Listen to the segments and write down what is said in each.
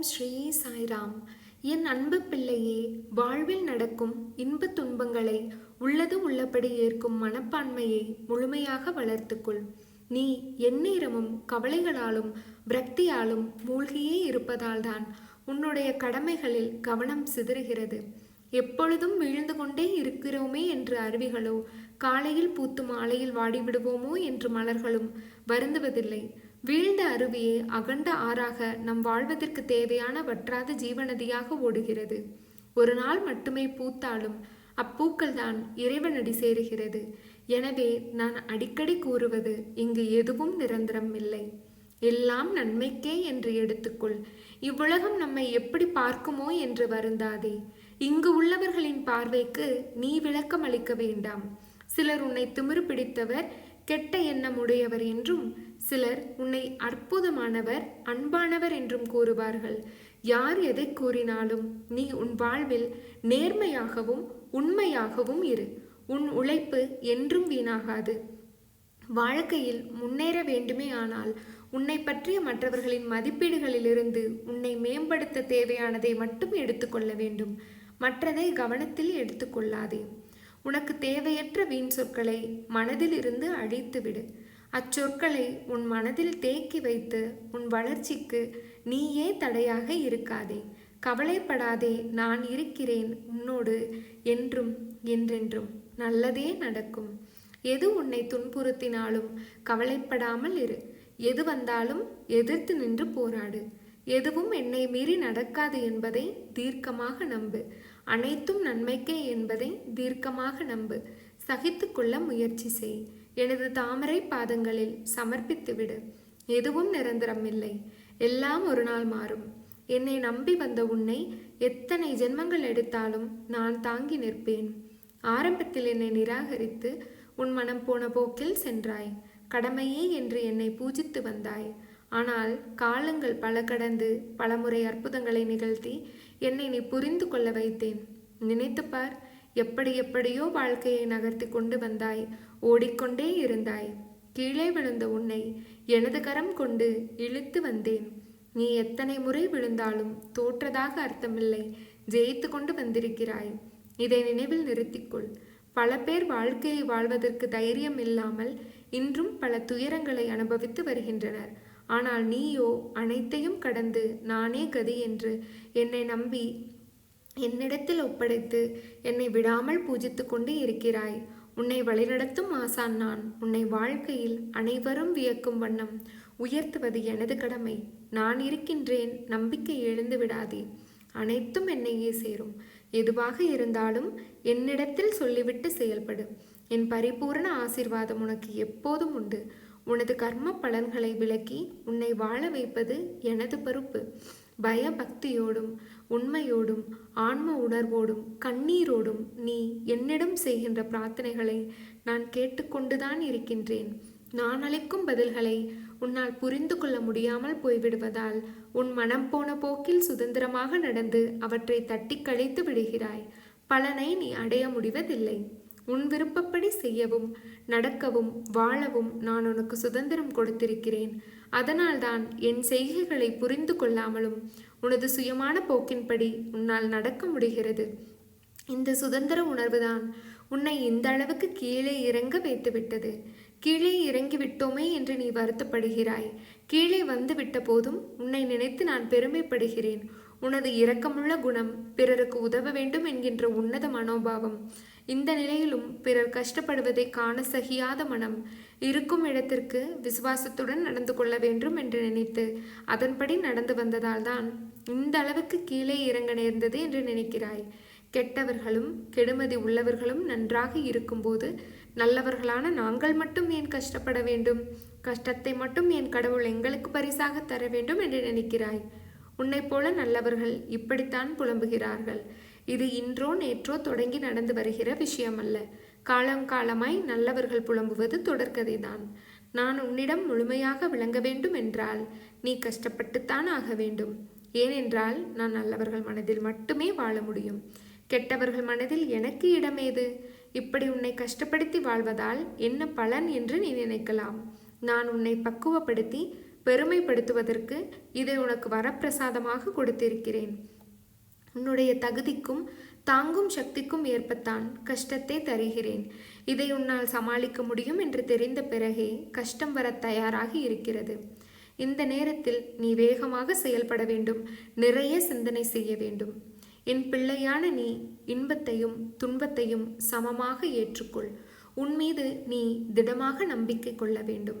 ஓம் ஸ்ரீ சாய்ராம். என் அன்பு பிள்ளையே வாழ்வில் நடக்கும் இன்ப துன்பங்களை உள்ளது உள்ளபடி ஏற்கும் மனப்பான்மையை முழுமையாக வளர்த்துக்கொள். நீ எந்நேரமும் கவலைகளாலும் விரக்தியாலும் மூழ்கியே இருப்பதால்தான் உன்னுடைய கடமைகளில் கவனம் சிதறுகிறது. எப்பொழுதும் வீழ்ந்து கொண்டே இருக்கிறோமே என்று அருவிகளோ காலையில் பூத்து மாலையில் வாடிவிடுவோமோ என்று மலர்களும் வருந்துவதில்லை. வீழ்ந்த அருவியே அகண்ட ஆறாக நம் வாழ்வதற்கு தேவையான வற்றாத ஜீவநதியாக ஓடுகிறது. ஒரு நாள் மட்டுமே பூத்தாலும் அப்பூக்கள் தான் இறைவனடி சேருகிறது. எனவே நான் அடிக்கடி கூறுவது இங்கு எதுவும் நிரந்தரம் இல்லை. எல்லாம் நன்மைக்கே என்று எடுத்துக்கொள். இவ்வுலகம் நம்மை எப்படி பார்க்குமோ என்று வருந்தாதே. இங்கு உள்ளவர்களின் பார்வைக்கு நீ விளக்கம் அளிக்க வேண்டாம். சிலர் உன்னை திமிரு பிடித்தவர் கெட்ட எண்ணம் உடையவர் என்றும் சிலர் உன்னை அற்புதமானவர் அன்பானவர் என்றும் கூறுவார்கள். யார் எதை கூறினாலும் நீ உன் வாழ்வில் நேர்மையாகவும் உண்மையாகவும் இரு. உன் உழைப்பு என்றும் வீணாகாது. வாழ்க்கையில் முன்னேற வேண்டுமே ஆனால் உன்னை பற்றிய மற்றவர்களின் மதிப்பீடுகளிலிருந்து உன்னை மேம்படுத்த தேவையானதை மட்டும் எடுத்துக்கொள்ள வேண்டும். மற்றதை கவனத்தில் எடுத்துக்கொள்ளாதே உனக்கு தேவையற்ற வீண் சொற்களை மனதிலிருந்து அழித்துவிடு. அச்சொற்களை உன் மனதில் தேக்கி வைத்து உன் வளர்ச்சிக்கு நீயே தடையாக இருக்காதே. கவலைப்படாதே நான் இருக்கிறேன் உன்னோடு என்றும் என்றென்றும். நல்லதே நடக்கும். எது உன்னை துன்புறுத்தினாலும் கவலைப்படாமல் இரு. எது வந்தாலும் எதிர்த்து நின்று போராடு. எதுவும் என்னை மீறி நடக்காது என்பதை தீர்க்கமாக நம்பு. அனைத்தும் நன்மைக்கே என்பதை தீர்க்கமாக நம்பு. சகித்து கொள்ள முயற்சி செய். எனது தாமரை பாதங்களில் சமர்ப்பித்துவிடு. எதுவும் நிரந்தரம் இல்லை. எல்லாம் ஒரு நாள் மாறும். என்னை நம்பி வந்த உன்னை எத்தனை ஜென்மங்கள் எடுத்தாலும் நான் தாங்கி நிற்பேன். ஆரம்பத்தில் என்னை நிராகரித்து உன் மனம் போன போக்கில் சென்றாய். கடமையே என்று என்னை பூஜித்து வந்தாய். ஆனால் காலங்கள் பல கடந்து பலமுறை அற்புதங்களை நிகழ்த்தி என்னை நீ புரிந்து கொள்ள வைத்தேன். நினைத்துப்பார் எப்படி எப்படியோ வாழ்க்கையை நகர்த்தி கொண்டு வந்தாய் ஓடிக்கொண்டே இருந்தாய். கீழே விழுந்த உன்னை எனது கரம் கொண்டு இழுத்து வந்தேன். நீ எத்தனை முறை விழுந்தாலும் தோற்றதாக அர்த்தமில்லை ஜெயித்து கொண்டு வந்திருக்கிறாய். இதை நினைவில் நிறுத்திக்கொள். பல பேர் வாழ்க்கையை வாழ்வதற்கு தைரியம் இல்லாமல் இன்றும் பல துயரங்களை அனுபவித்து வருகின்றனர். ஆனால் நீயோ அனைத்தையும் கடந்து நானே கதி என்று என்னை நம்பி என்னிடத்தில் ஒப்படைத்து என்னை விடாமல் பூஜித்து கொண்டு இருக்கிறாய். உன்னை வழிநடத்தும் ஆசான் நான். உன்னை வாழ்க்கையில் அனைவரும் வியக்கும் வண்ணம் உயர்த்துவது எனது கடமை. நான் இருக்கின்றேன் நம்பிக்கை எழுந்து விடாதே. அனைத்தும் என்னையே சேரும். எதுவாக இருந்தாலும் என்னிடத்தில் சொல்லிவிட்டு செயல்படு. என் பரிபூரண ஆசிர்வாதம் உனக்கு எப்போதும் உண்டு. உனது கர்ம பலன்களை விளக்கி உன்னை வாழ வைப்பது எனது பொறுப்பு. பயபக்தியோடும் உண்மையோடும் ஆன்ம உணர்வோடும் கண்ணீரோடும் நீ என்னிடம் செய்கின்ற பிரார்த்தனைகளை நான் கேட்டுக்கொண்டுதான் இருக்கின்றேன். நான் அளிக்கும் பதில்களை உன்னால் புரிந்து கொள்ள முடியாமல் போய்விடுவதால் உன் மனம் போன போக்கில் சுதந்திரமாக நடந்து அவற்றை தட்டி கழித்து விடுகிறாய். பலனை நீ அடைய முடிவதில்லை. உன் விருப்பப்படி செய்யவும் நடக்கவும் வாழவும் நான் உனக்கு சுதந்திரம் கொடுத்திருக்கிறேன். அதனால்தான் என் செய்கைகளை புரிந்து கொள்ளாமலும் உனது சுயமான போக்கின்படி உன்னால் நடக்க முடிகிறது. இந்த சுதந்திர உணர்வுதான் உன்னை இந்த அளவுக்கு கீழே இறங்க வைத்துவிட்டது. கீழே இறங்கி விட்டோமே என்று நீ வருத்தப்படுகிறாய். கீழே வந்து விட்ட போதும் உன்னை நினைத்து நான் பெருமைப்படுகிறேன். உனது இரக்கமுள்ள குணம் பிறருக்கு உதவ வேண்டும் என்கின்ற உன்னத மனோபாவம் இந்த நிலையிலும் பிறர் கஷ்டப்படுவதை காண சகியாத மனம் இருக்கும் இடத்திற்கு விசுவாசத்துடன் நடந்து கொள்ள வேண்டும் என்று நினைத்து அதன்படி நடந்து வந்ததால் தான் இந்த அளவுக்கு கீழே இறங்க நேர்ந்தது என்று நினைக்கிறாய். கெட்டவர்களும் கெடுமதி உள்ளவர்களும் நன்றாக இருக்கும்போது நல்லவர்களான நாங்கள் மட்டும் ஏன் கஷ்டப்பட வேண்டும்? கஷ்டத்தை மட்டும் என் கடவுள் எங்களுக்கு பரிசாக தர வேண்டும் என்று நினைக்கிறாய். உன்னைப் போல நல்லவர்கள் இப்படித்தான் புலம்புகிறார்கள். இது இன்றோ நேற்றோ தொடங்கி நடந்து வருகிற விஷயமல்ல. காலம் காலமாய் நல்லவர்கள் புலம்புவது தொடர்கதைதான். நான் உன்னிடம் முழுமையாக விளங்க வேண்டும் என்றால் நீ கஷ்டப்பட்டுத்தான் ஆக வேண்டும். ஏனென்றால் நான் நல்லவர்கள் மனதில் மட்டுமே வாழ முடியும். கெட்டவர்கள் மனதில் எனக்கு இடமேது? இப்படி உன்னை கஷ்டப்படுத்தி வாழ்வதால் என்ன பலன் என்று நீ நினைக்கலாம். நான் உன்னை பக்குவப்படுத்தி பெருமைப்படுத்துவதற்கு இதை உனக்கு வரப்பிரசாதமாக கொடுத்திருக்கிறேன். உன்னுடைய தகுதிக்கும் தாங்கும் சக்திக்கும் ஏற்பத்தான் கஷ்டத்தை தருகிறேன். இதை உன்னால் சமாளிக்க முடியும் என்று தெரிந்த பிறகே கஷ்டம் வர தயாராகி இருக்கிறது. இந்த நேரத்தில் நீ வேகமாக செயல்பட வேண்டும் நிறைய சிந்தனை செய்ய வேண்டும். என் பிள்ளையான நீ இன்பத்தையும் துன்பத்தையும் சமமாக ஏற்றுக்கொள். உன் மீது நீ திடமாக நம்பிக்கை கொள்ள வேண்டும்.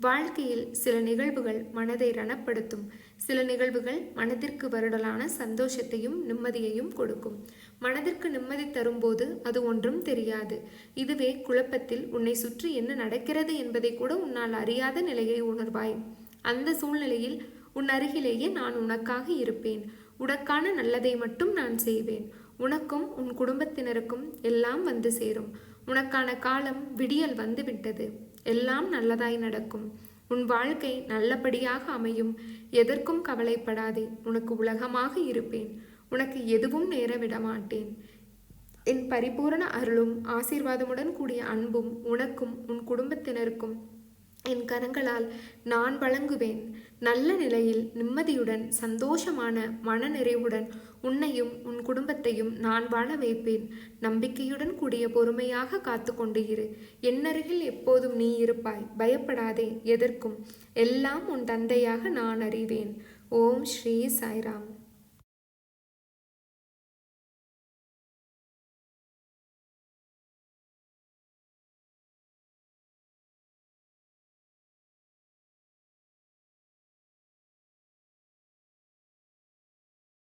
வாழ்க்கையில் சில நிகழ்வுகள் மனதை ரணப்படுத்தும். சில நிகழ்வுகள் மனதிற்கு வருடலான சந்தோஷத்தையும் நிம்மதியையும் கொடுக்கும். மனதிற்கு நிம்மதி தரும்போது அது ஒன்றும் தெரியாது. இதுவே குழப்பத்தில் உன்னை சுற்றி என்ன நடக்கிறது என்பதை கூட உன்னால் அறியாத நிலையை உணர்வாய். அந்த சூழ்நிலையில் உன் அருகிலேயே நான் உனக்காக இருப்பேன். உனக்கான நல்லதை மட்டும் நான் செய்வேன். உனக்கும் உன் குடும்பத்தினருக்கும் எல்லாம் வந்து சேரும். உனக்கான காலம் விடியல் வந்துவிட்டது எல்லாம் நல்லதாய் நடக்கும். உன் வாழ்க்கை நல்லபடியாக அமையும். எதற்கும் கவலைப்படாதே. உனக்கு உலகமாக இருப்பேன். உனக்கு எதுவும் நேர விடமாட்டேன். என் பரிபூரண அருளும் ஆசீர்வாதமுடன் கூடிய அன்பும் உனக்கும் உன் குடும்பத்தினருக்கும் என் கரங்களால் நான் வழங்குவேன். நல்ல நிலையில் நிம்மதியுடன் சந்தோஷமான மனநிறைவுடன் உன்னையும் உன் குடும்பத்தையும் நான் வாழ வைப்பேன். நம்பிக்கையுடன் கூடிய பொறுமையாக காத்து கொண்டு இரு. என்னருகில் எப்போதும் நீ இருப்பாய். பயப்படாதே எதற்கும். எல்லாம் உன் தந்தையாக நான் அறிவேன். ஓம் ஸ்ரீ சாய்ராம்.